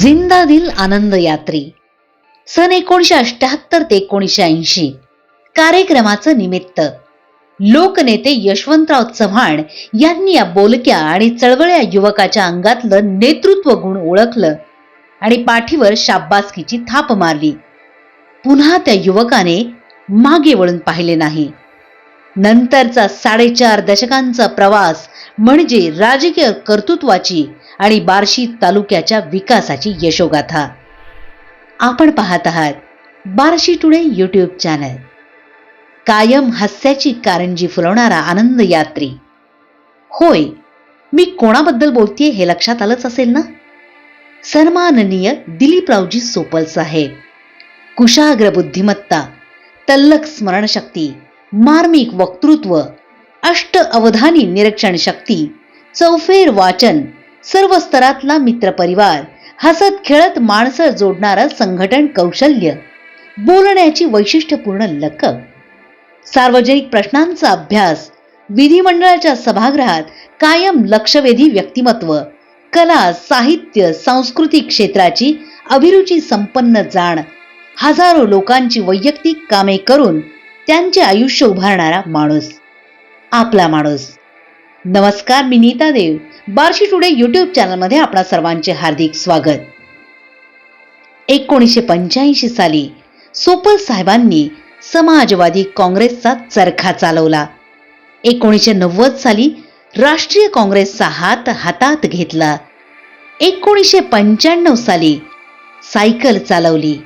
जिंदा दिल आनंद यात्री. सन एकोणीशे अठ्याहत्तर ते एकोणीशे ऐंशी. कार्यक्रमाचं निमित्त. लोकनेते यशवंतराव चव्हाण यांनी या बोलक्या आणि चळवळ्या युवकाच्या अंगातलं नेतृत्व गुण ओळखलं आणि पाठीवर शाब्बासकीची थाप मारली. पुन्हा त्या युवकाने मागे वळून पाहिले नाही. नंतरचा साडेचार दशकांचा प्रवास म्हणजे राजकीय कर्तृत्वाची आणि बार्शी तालुक्याच्या विकासाची यशोगाथा. आपण पाहत आहात बार्शी टुडे यूट्यूब चॅनल कायम हास्याची कारंजी फुलवणारा आनंद यात्री. होय मी कोणाबद्दल बोलतेय हे लक्षात आलंच असेल ना? सन्माननीय दिलीपरावजी सोपल साहेब. कुशाग्र बुद्धिमत्ता तल्लक स्मरणशक्ती मार्मिक वक्तृत्व अष्ट अवधानी निरीक्षण शक्ती चौफेर वाचन सर्व स्तरातला मित्रपरिवार. हसत खेळत माणसं जोडणारं संघटन कौशल्य. बोलण्याची वैशिष्ट्यपूर्ण लकब सार्वजनिक प्रश्नांचा अभ्यास. विधिमंडळाच्या सभागृहात कायम लक्षवेधी व्यक्तिमत्व. कला साहित्य सांस्कृतिक क्षेत्राची अभिरुची संपन्न जाण. हजारो लोकांची वैयक्तिक कामे करून त्यांचे आयुष्य उभारणारा माणूस. आपला माणूस. नमस्कार मी नीता देव. बार्शी टुडे युट्यूब चॅनलमध्ये आपणा सर्वांचे हार्दिक स्वागत. एकोणीसशे पंच्याऐंशी साली सोपल साहेबांनी समाजवादी काँग्रेसचा चरखा चालवला. एकोणीसशे नव्वद साली राष्ट्रीय काँग्रेसचा हात हातात घेतला. एकोणीसशे पंच्याण्णव साली सायकल चालवली.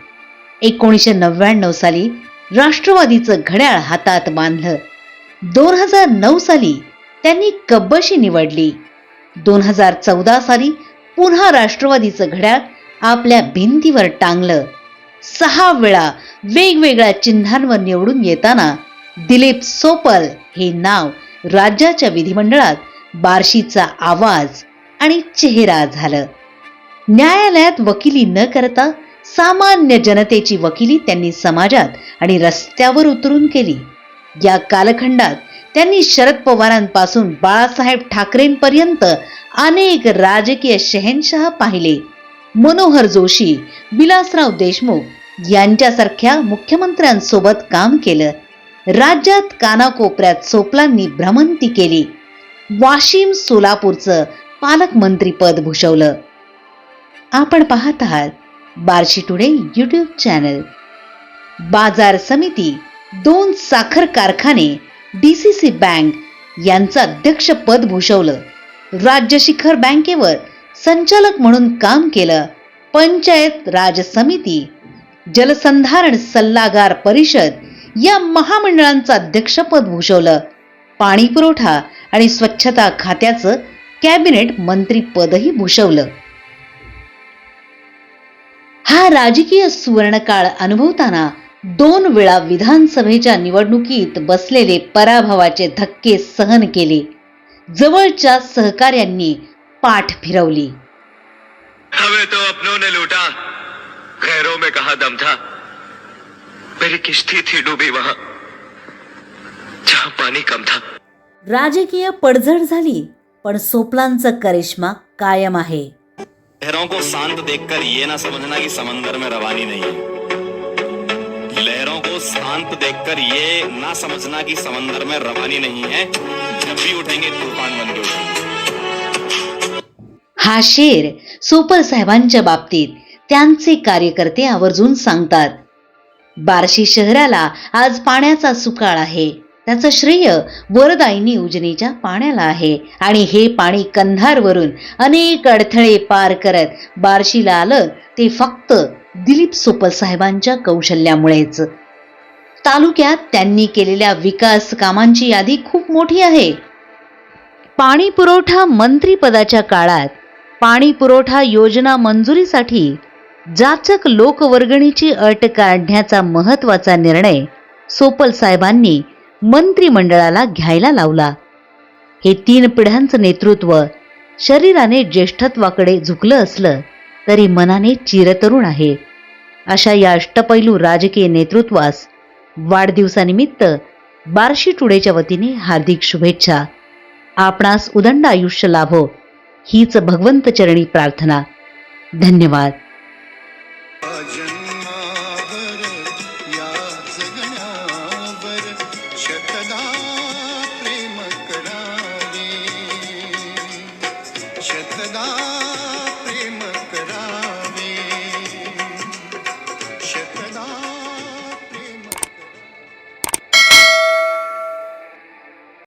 एकोणीसशे नव्याण्णव साली राष्ट्रवादीचं घड्याळ हातात बांधलं. दोन हजार नऊ साली त्यांनी कब्बशी निवडली. दोन हजार चौदा साली पुन्हा राष्ट्रवादीचं घड्याळ आपल्या भिंतीवर टांगलं. सहा वेळा वेगवेगळ्या चिन्हांवर निवडून येताना दिलीप सोपल हे नाव राज्याच्या विधिमंडळात बार्शीचा आवाज आणि चेहरा झालं. न्यायालयात वकिली न करता सामान्य जनतेची वकिली त्यांनी समाजात आणि रस्त्यावर उतरून केली. या कालखंडात त्यांनी शरद पवारांपासून बाळासाहेब ठाकरेंपर्यंत अनेक राजकीय शहेनशाह पाहिले. मनोहर जोशी विलासराव देशमुख यांच्यासारख्या मुख्यमंत्र्यांसोबत काम केलं. राज्यात कानाकोपऱ्यात सोपलांनी भ्रमंती केली. वाशिम सोलापूरचं पालकमंत्रीपद भूषवलं. आपण पाहत आहात बार्शी टुडे यूट्यूब चॅनल. बाजार समिती दोन साखर कारखाने डी सी सी बँक यांचं अध्यक्षपद भूषवलं. राज्य शिखर बँकेवर संचालक म्हणून काम केलं. पंचायत राज समिती जलसंधारण सल्लागार परिषद या महामंडळांचं अध्यक्षपद भूषवलं. पाणी पुरवठा आणि स्वच्छता खात्याचं कॅबिनेट मंत्रीपदही भूषवलं. हा राजकीय सुवर्णकाळ अनुभवताना दोन वेळा विधानसभेच्या निवडणुकीत बसलेले पराभवाचे धक्के सहन केले. जवळच्या सहकार्यांनी पाठ फिरवली. हमें तो अपनों ने लूटा. गैरों में कहा दम था. मेरी किश्ती थी डूबी वहां. जहां पानी कम था. राजकीय पडझड झाली पण सोपलांचं करिश्मा कायम आहे. लहरों को शांत देखकर ये ना समझना कि समंदर में रवानी नहीं है. शांत देखकर ये ना समझना कि समंदर में रवानी नहीं है। जब भी उठेंगे तूफान बन उठेंगे। हा शेर सुपर साहेबांच्या बाबतीत त्यांचे कार्यकर्ते आवर्जून सांगतात बार्शी शहराला आज पाण्याचा सुकाळ आहे. त्याचं श्रेय वरदायिनी उजनीच्या पाण्याला आहे आणि हे पाणी कंधारवरून अनेक अडथळे पार करत बार्शीला आलं ते फक्त दिलीप सोपल साहेबांच्या कौशल्यामुळेच. तालुक्यात त्यांनी केलेल्या विकास कामांची यादी खूप मोठी आहे. पाणी पुरवठा मंत्रीपदाच्या काळात पाणी पुरवठा योजना मंजुरीसाठी जाचक लोकवर्गणीची अट काढण्याचा महत्त्वाचा निर्णय सोपल साहेबांनी मंत्रिमंडळाला घ्यायला लावला. हे तीन पिढ्यांचं नेतृत्व शरीराने ज्येष्ठत्वाकडे झुकलं असलं तरी मनाने चिरतरुण आहे. अशा या अष्टपैलू राजकीय नेतृत्वास वाढदिवसानिमित्त बार्शी टुडेच्या वतीने हार्दिक शुभेच्छा. आपणास उदंड आयुष्य लाभो हीच भगवंत चरणी प्रार्थना. धन्यवाद.